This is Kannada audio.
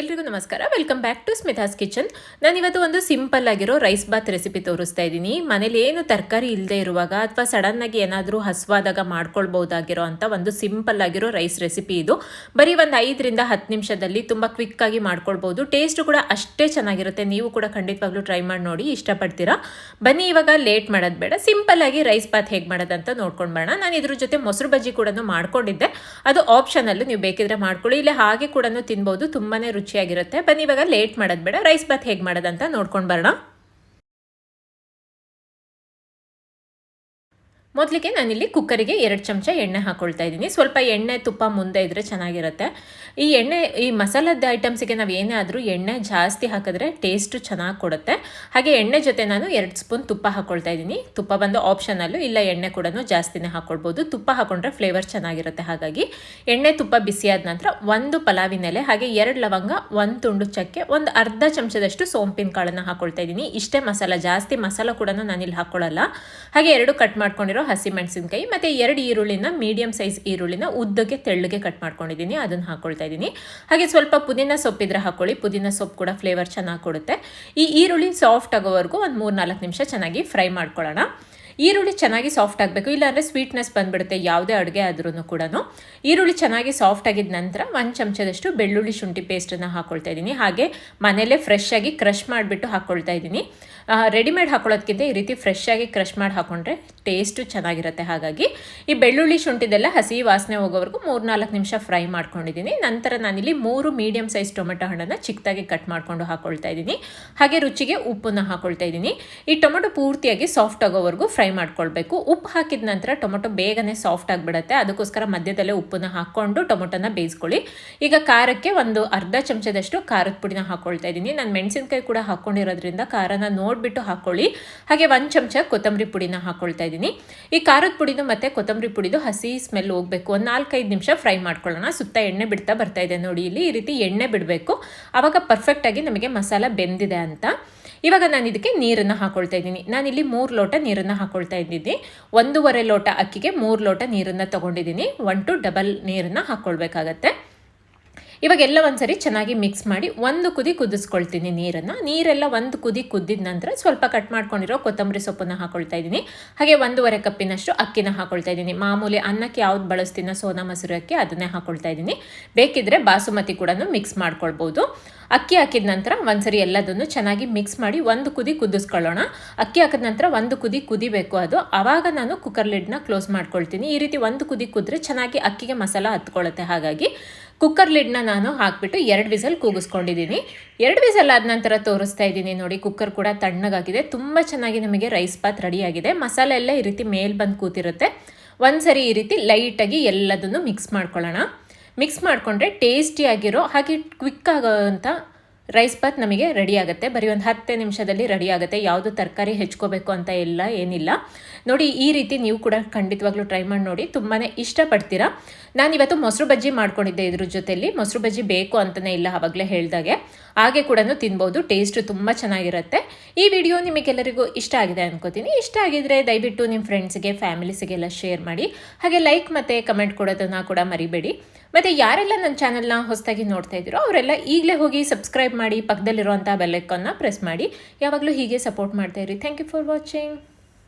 ಎಲ್ರಿಗೂ ನಮಸ್ಕಾರ. Welcome back to Smitha's kitchen ನಾನಿವತ್ತು ಒಂದು ಸಿಂಪಲ್ ಆಗಿರೋ ರೈಸ್ ಬಾತ್ ರೆಸಿಪಿ ತೋರಿಸ್ತಾ ಇದ್ದೀನಿ. ಮನೇಲಿ ಏನು ತರಕಾರಿ ಇಲ್ಲದೆ ಇರುವಾಗ ಅಥವಾ ಸಡನ್ನಾಗಿ ಏನಾದರೂ ಹಸುವಾದಾಗ ಮಾಡ್ಕೊಳ್ಬಹುದಾಗಿರೋ ಅಂತ ಒಂದು ಸಿಂಪಲ್ ಆಗಿರೋ ರೈಸ್ ರೆಸಿಪಿ ಇದು. ಬರೀ ಒಂದು ಐದರಿಂದ ಹತ್ತು ನಿಮಿಷದಲ್ಲಿ ತುಂಬ ಕ್ವಿಕ್ಕಾಗಿ ಮಾಡ್ಕೊಳ್ಬೋದು ಟೇಸ್ಟ್ ಕೂಡ ಅಷ್ಟೇ ಚೆನ್ನಾಗಿರುತ್ತೆ. ನೀವು ಕೂಡ ಖಂಡಿತವಾಗ್ಲೂ ಟ್ರೈ ಮಾಡಿ ನೋಡಿ, ಇಷ್ಟಪಡ್ತೀರಾ? ಬನ್ನಿ, ಇವಾಗ ಲೇಟ್ ಮಾಡೋದು ಬೇಡ. ಆಗಿ ರೈಸ್ ಬಾತ್ ಹೇಗೆ ಮಾಡೋದಂತ ನೋಡ್ಕೊಂಡು ಬರೋಣ. ನಾನು ಇದ್ರ ಜೊತೆ ಮೊಸರು ಬಜ್ಜಿ ಕೂಡ ಮಾಡ್ಕೊಂಡಿದ್ದೆ. ಅದು ಆಪ್ಷನಲ್ಲಿ ನೀವು ಬೇಕಿದ್ರೆ ಮಾಡ್ಕೊಳ್ಳಿ. ಇಲ್ಲ ಹಾಗೆ ಕೂಡ ತಿನ್ಬೋದು. ತುಂಬಾನೇ ರುಚಿಯಾಗಿರುತ್ತೆ. ಬನ್ನಿ ಇವಾಗ ಲೇಟ್ ಮಾಡೋದು ಬೇಡ. ರೈಸ್ ಬಾತ್ ಹೇಗೆ ಮಾಡೋದಂತ ನೋಡ್ಕೊಂಡು ಬರೋಣ. ಮೊದಲಿಗೆ ನಾನಿಲ್ಲಿ ಕುಕ್ಕರಿಗೆ ಎರಡು ಚಮಚ ಎಣ್ಣೆ ಹಾಕ್ಕೊಳ್ತಾ ಇದ್ದೀನಿ. ಸ್ವಲ್ಪ ಎಣ್ಣೆ ತುಪ್ಪ ಮುಂದೆ ಇದ್ದರೆ ಚೆನ್ನಾಗಿರುತ್ತೆ. ಈ ಎಣ್ಣೆ, ಈ ಮಸಾಲದ ಐಟಮ್ಸಿಗೆ ನಾವು ಏನೇ ಆದರೂ ಎಣ್ಣೆ ಜಾಸ್ತಿ ಹಾಕಿದ್ರೆ ಟೇಸ್ಟು ಚೆನ್ನಾಗಿ ಕೊಡುತ್ತೆ. ಹಾಗೆ ಎಣ್ಣೆ ಜೊತೆ ನಾನು ಎರಡು ಸ್ಪೂನ್ ತುಪ್ಪ ಹಾಕೊಳ್ತಾ ಇದ್ದೀನಿ. ತುಪ್ಪ ಬಂದು ಆಪ್ಷನಲ್ಲು ಇಲ್ಲ ಎಣ್ಣೆ ಕೂಡ ಜಾಸ್ತಿನೇ ಹಾಕ್ಕೊಳ್ಬೋದು ತುಪ್ಪ ಹಾಕೊಂಡ್ರೆ ಫ್ಲೇವರ್ ಚೆನ್ನಾಗಿರುತ್ತೆ ಹಾಗಾಗಿ. ಎಣ್ಣೆ ತುಪ್ಪ ಬಿಸಿಯಾದ ನಂತರ ಒಂದು ಪಲಾವಿನ ಎಲೆ ಹಾಗೆ ಎರಡು ಲವಂಗ, ಒಂದು ತುಂಡು ಚಕ್ಕೆ, ಒಂದು ಅರ್ಧ ಚಮಚದಷ್ಟು ಸೋಂಪಿನ ಕಾಳನ್ನು ಹಾಕ್ಕೊಳ್ತಾ ಇದ್ದೀನಿ. ಇಷ್ಟೇ ಮಸಾಲ, ಜಾಸ್ತಿ ಮಸಾಲ ಕೂಡ ನಾನಿಲ್ಲಿ ಹಾಕ್ಕೊಳ್ಳಲ್ಲ ಹಾಗೆ ಎರಡು ಕಟ್ ಮಾಡ್ಕೊಂಡಿರೋ ಹಸಿ ಮೆಣಸಿನಕಾಯಿ, ಮತ್ತು ಎರಡು ಈರುಳ್ಳಿನ ಮೀಡಿಯಂ ಸೈಜ್ ಈರುಳ್ಳಿನ ಉದ್ದಕ್ಕೆ ತೆಳ್ಳಗೆ ಕಟ್ ಮಾಡ್ಕೊಂಡಿದ್ದೀನಿ, ಅದನ್ನು ಹಾಕ್ಕೊಳ್ತಾ ಇದ್ದೀನಿ. ಹಾಗೆ ಸ್ವಲ್ಪ ಪುದೀನ ಸೊಪ್ಪಿದ್ರೆ ಹಾಕ್ಕೊಳ್ಳಿ ಪುದೀನ ಸೊಪ್ಪು ಕೂಡ ಫ್ಲೇವರ್ ಚೆನ್ನಾಗಿ ಕೊಡುತ್ತೆ. ಈ ಈರುಳ್ಳಿ ಸಾಫ್ಟ್ ಆಗೋವರೆಗೂ ಒಂದು ಮೂರು ನಾಲ್ಕು ನಿಮಿಷ ಚೆನ್ನಾಗಿ ಫ್ರೈ ಮಾಡ್ಕೊಳ್ಳೋಣ. ಈರುಳ್ಳಿ ಚೆನ್ನಾಗಿ ಸಾಫ್ಟ್ ಆಗಬೇಕು, ಇಲ್ಲಾಂದರೆ ಸ್ವೀಟ್ನೆಸ್ ಬಂದುಬಿಡುತ್ತೆ ಯಾವುದೇ ಅಡುಗೆ ಆದ್ರೂ ಕೂಡ ಈರುಳ್ಳಿ ಚೆನ್ನಾಗಿ ಸಾಫ್ಟ್ ಆಗಿದ ನಂತರ ಒಂದು ಚಮಚದಷ್ಟು ಬೆಳ್ಳುಳ್ಳಿ ಶುಂಠಿ ಪೇಸ್ಟನ್ನು ಹಾಕ್ಕೊಳ್ತಾ ಇದ್ದೀನಿ. ಹಾಗೆ ಮನೆಯಲ್ಲೇ ಫ್ರೆಶ್ ಆಗಿ ಕ್ರಷ್ ಮಾಡಿಬಿಟ್ಟು ಹಾಕ್ಕೊಳ್ತಾ ಇದ್ದೀನಿ. ರೆಡಿಮೇಡ್ ಹಾಕೊಳ್ಳೋದಕ್ಕಿಂತ ಈ ರೀತಿ ಫ್ರೆಶ್ ಆಗಿ ಕ್ರಷ್ ಮಾಡಿ ಹಾಕೊಂಡ್ರೆ ಟೇಸ್ಟು ಚೆನ್ನಾಗಿರುತ್ತೆ. ಹಾಗಾಗಿ ಈ ಬೆಳ್ಳುಳ್ಳಿ ಶುಂಠಿದೆಲ್ಲ ಹಸಿ ವಾಸನೆ ಹೋಗೋವರೆಗೂ ಮೂರು ನಾಲ್ಕು ನಿಮಿಷ ಫ್ರೈ ಮಾಡ್ಕೊಂಡಿದ್ದೀನಿ. ನಂತರ ನಾನಿಲ್ಲಿ ಮೂರು ಮೀಡಿಯಮ್ ಸೈಜ್ ಟೊಮೆಟೊ ಹಣ್ಣನ್ನು ಚಿಕ್ಕದಾಗಿ ಕಟ್ ಮಾಡಿಕೊಂಡು ಹಾಕ್ಕೊಳ್ತಾ ಇದ್ದೀನಿ. ಹಾಗೆ ರುಚಿಗೆ ಉಪ್ಪನ್ನು ಹಾಕ್ಕೊಳ್ತಾ ಇದ್ದೀನಿ. ಈ ಟೊಮೆಟೊ ಪೂರ್ತಿಯಾಗಿ ಸಾಫ್ಟ್ ಆಗೋವರೆಗೂ ಫ್ರೈ ಮಾಡ್ಕೊಳ್ಬೇಕು. ಉಪ್ಪು ಹಾಕಿದ ನಂತರ ಟೊಮೊಟೊ ಬೇಗನೆ ಸಾಫ್ಟ್ ಆಗಿಬಿಡುತ್ತೆ. ಅದಕ್ಕೋಸ್ಕರ ಮಧ್ಯದಲ್ಲೇ ಉಪ್ಪನ್ನ ಹಾಕ್ಕೊಂಡು ಟೊಮೊಟೊನ ಬೇಯಿಸ್ಕೊಳ್ಳಿ. ಈಗ ಖಾರಕ್ಕೆ ಒಂದು ಅರ್ಧ ಚಮಚದಷ್ಟು ಖಾರದ ಪುಡಿನ ಹಾಕ್ಕೊಳ್ತಾ ಇದ್ದೀನಿ. ನಾನು ಮೆಣಸಿನ್ಕಾಯಿ ಕೂಡ ಹಾಕ್ಕೊಂಡಿರೋದ್ರಿಂದ ಖಾರನ ನೋಡಿಬಿಟ್ಟು ಹಾಕ್ಕೊಳ್ಳಿ ಹಾಗೆ ಒಂದು ಚಮಚ ಕೊತ್ತಂಬರಿ ಪುಡಿನ ಹಾಕ್ಕೊಳ್ತಾ ಇದ್ದೀನಿ. ಈ ಖಾರದ ಪುಡಿದು ಮತ್ತು ಕೊತ್ತಂಬರಿ ಪುಡಿದು ಹಸಿ ಸ್ಮೆಲ್ ಹೋಗಬೇಕು. ಒಂದು ನಾಲ್ಕೈದು ನಿಮಿಷ ಫ್ರೈ ಮಾಡ್ಕೊಳ್ಳೋಣ. ಸುತ್ತ ಎಣ್ಣೆ ಬಿಡ್ತಾ ಬರ್ತಾ ಇದೆ ನೋಡಿ ಇಲ್ಲಿ. ಈ ರೀತಿ ಎಣ್ಣೆ ಬಿಡಬೇಕು. ಆವಾಗ ಪರ್ಫೆಕ್ಟಾಗಿ ನಮಗೆ ಮಸಾಲ ಬೆಂದಿದೆ ಅಂತ. ಇವಾಗ ನಾನು ಇದಕ್ಕೆ ನೀರನ್ನು ಹಾಕೊಳ್ತಾ ಇದ್ದೀನಿ. ನಾನಿಲ್ಲಿ ಮೂರು ಲೋಟ ನೀರನ್ನು ಹಾಕೊಳ್ತಾ ಇದ್ದೀನಿ ಒಂದೂವರೆ ಲೋಟ ಅಕ್ಕಿಗೆ ಮೂರು ಲೋಟ ನೀರನ್ನು ತೊಗೊಂಡಿದ್ದೀನಿ. ಒನ್ ಟು ಡಬಲ್ ನೀರನ್ನು ಹಾಕ್ಕೊಳ್ಬೇಕಾಗತ್ತೆ ಇವಾಗ ಎಲ್ಲ ಒಂದ್ಸರಿ ಚೆನ್ನಾಗಿ ಮಿಕ್ಸ್ ಮಾಡಿ ಒಂದು ಕುದಿ ಕುದಿಸ್ಕೊಳ್ತೀನಿ ನೀರನ್ನು. ನೀರೆಲ್ಲ ಒಂದು ಕುದಿ ಕುದ್ದಿದ ನಂತರ ಸ್ವಲ್ಪ ಕಟ್ ಮಾಡ್ಕೊಂಡಿರೋ ಕೊತ್ತಂಬರಿ ಸೊಪ್ಪನ್ನು ಹಾಕೊಳ್ತಾ ಇದ್ದೀನಿ. ಹಾಗೆ ಒಂದೂವರೆ ಕಪ್ಪಿನಷ್ಟು ಅಕ್ಕಿನ ಹಾಕೊಳ್ತಾ ಇದ್ದೀನಿ. ಮಾಮೂಲಿ ಅನ್ನಕ್ಕೆ ಯಾವ್ದು ಬಳಸ್ತೀನೋ ಸೋನಾ ಮೊಸರು ಅಕ್ಕಿ ಅದನ್ನೇ ಹಾಕೊಳ್ತಾ ಇದ್ದೀನಿ. ಬೇಕಿದ್ರೆ ಬಾಸುಮತಿ ಕೂಡ ಮಿಕ್ಸ್ ಮಾಡ್ಕೊಳ್ಬೋದು. ಅಕ್ಕಿ ಹಾಕಿದ ನಂತರ ಒಂದ್ಸರಿ ಎಲ್ಲದನ್ನು ಚೆನ್ನಾಗಿ ಮಿಕ್ಸ್ ಮಾಡಿ ಒಂದು ಕುದಿ ಕುದಿಸ್ಕೊಳ್ಳೋಣ. ಅಕ್ಕಿ ಹಾಕಿದ ನಂತರ ಒಂದು ಕುದಿ ಕುದಿಬೇಕು ಅದು. ಆವಾಗ ನಾನು ಕುಕ್ಕರ್ ಲಿಡ್ನ ಕ್ಲೋಸ್ ಮಾಡ್ಕೊಳ್ತೀನಿ. ಈ ರೀತಿ ಒಂದು ಕುದಿ ಕುದ್ರೆ ಚೆನ್ನಾಗಿ ಅಕ್ಕಿಗೆ ಮಸಾಲ ಹತ್ಕೊಳ್ಳುತ್ತೆ ಹಾಗಾಗಿ. ಕುಕ್ಕರ್ ಲಿಡ್ನ ನಾನು ಹಾಕ್ಬಿಟ್ಟು ಎರಡು ವಿಸಲ್ ಕೂಗಿಸ್ಕೊಂಡಿದ್ದೀನಿ. ಎರಡು ವಿಸಲ್ ಆದ ನಂತರ ತೋರಿಸ್ತಾ ಇದ್ದೀನಿ ನೋಡಿ, ಕುಕ್ಕರ್ ಕೂಡ ತಣ್ಣಗಾಗಿದೆ. ತುಂಬ ಚೆನ್ನಾಗಿ ನಮಗೆ ರೈಸ್ ಬಾತ್ ರೆಡಿಯಾಗಿದೆ. ಮಸಾಲೆ ಎಲ್ಲ ಈ ರೀತಿ ಮೇಲ್ ಬಂದು ಕೂತಿರುತ್ತೆ. ಒಂದ್ಸರಿ ಈ ರೀತಿ ಲೈಟಾಗಿ ಎಲ್ಲದನ್ನು ಮಿಕ್ಸ್ ಮಾಡ್ಕೊಳ್ಳೋಣ. ಮಿಕ್ಸ್ ಮಾಡಿಕೊಂಡ್ರೆ ಟೇಸ್ಟಿಯಾಗಿರೋ ಹಾಗೆ ಕ್ವಿಕ್ ಆಗೋವಂಥ ರೈಸ್ ಬಾತ್ ನಮಗೆ ರೆಡಿ ಆಗುತ್ತೆ. ಬರೀ ಒಂದು ಹತ್ತು ನಿಮಿಷದಲ್ಲಿ ರೆಡಿ ಆಗುತ್ತೆ. ಯಾವುದು ತರಕಾರಿ ಹೆಚ್ಕೋಬೇಕು ಅಂತ ಇಲ್ಲ, ಏನಿಲ್ಲ. ನೋಡಿ, ಈ ರೀತಿ ನೀವು ಕೂಡ ಖಂಡಿತವಾಗ್ಲೂ ಟ್ರೈ ಮಾಡಿ ನೋಡಿ. ತುಂಬಾ ಇಷ್ಟಪಡ್ತೀರಾ? ನಾನು ಇವತ್ತು ಮೊಸರು ಬಜ್ಜಿ ಮಾಡ್ಕೊಂಡಿದ್ದೆ ಇದ್ರ ಜೊತೆಯಲ್ಲಿ ಮೊಸರು ಬಜ್ಜಿ ಬೇಕು ಅಂತಲೇ ಇಲ್ಲ ಆವಾಗಲೇ ಹೇಳಿದಾಗೆ. ಹಾಗೆ ಕೂಡ ತಿನ್ಬೋದು. ಟೇಸ್ಟ್ ತುಂಬ ಚೆನ್ನಾಗಿರುತ್ತೆ. ಈ ವಿಡಿಯೋ ನಿಮಗೆಲ್ಲರಿಗೂ ಇಷ್ಟ ಆಗಿದೆ ಅನ್ಕೋತೀನಿ. ಇಷ್ಟ ಆಗಿದ್ರೆ ದಯವಿಟ್ಟು ನಿಮ್ಮ ಫ್ರೆಂಡ್ಸ್ಗೆ ಫ್ಯಾಮಿಲೀಸ್ಗೆಲ್ಲ ಶೇರ್ ಮಾಡಿ. ಹಾಗೆ ಲೈಕ್ ಮತ್ತು ಕಮೆಂಟ್ ಕೊಡೋದನ್ನು ಕೂಡ ಮರಿಬೇಡಿ. ಮತ್ತು ಯಾರೆಲ್ಲ ನನ್ನ ಚಾನಲ್ನ ಹೊಸದಾಗಿ ನೋಡ್ತಾ ಇದ್ದೀರೋ ಅವರೆಲ್ಲ ಈಗಲೇ ಹೋಗಿ ಸಬ್ಸ್ಕ್ರೈಬ್ ಮಾಡಿ ಪಕ್ಕದಲ್ಲಿರುವಂಥ ಬೆಲ್ಲೈಕನ್ನ ಪ್ರೆಸ್ ಮಾಡಿ. ಯಾವಾಗಲೂ ಹೀಗೆ ಸಪೋರ್ಟ್ ಮಾಡ್ತಾ ಇರಿ. Thank you for watching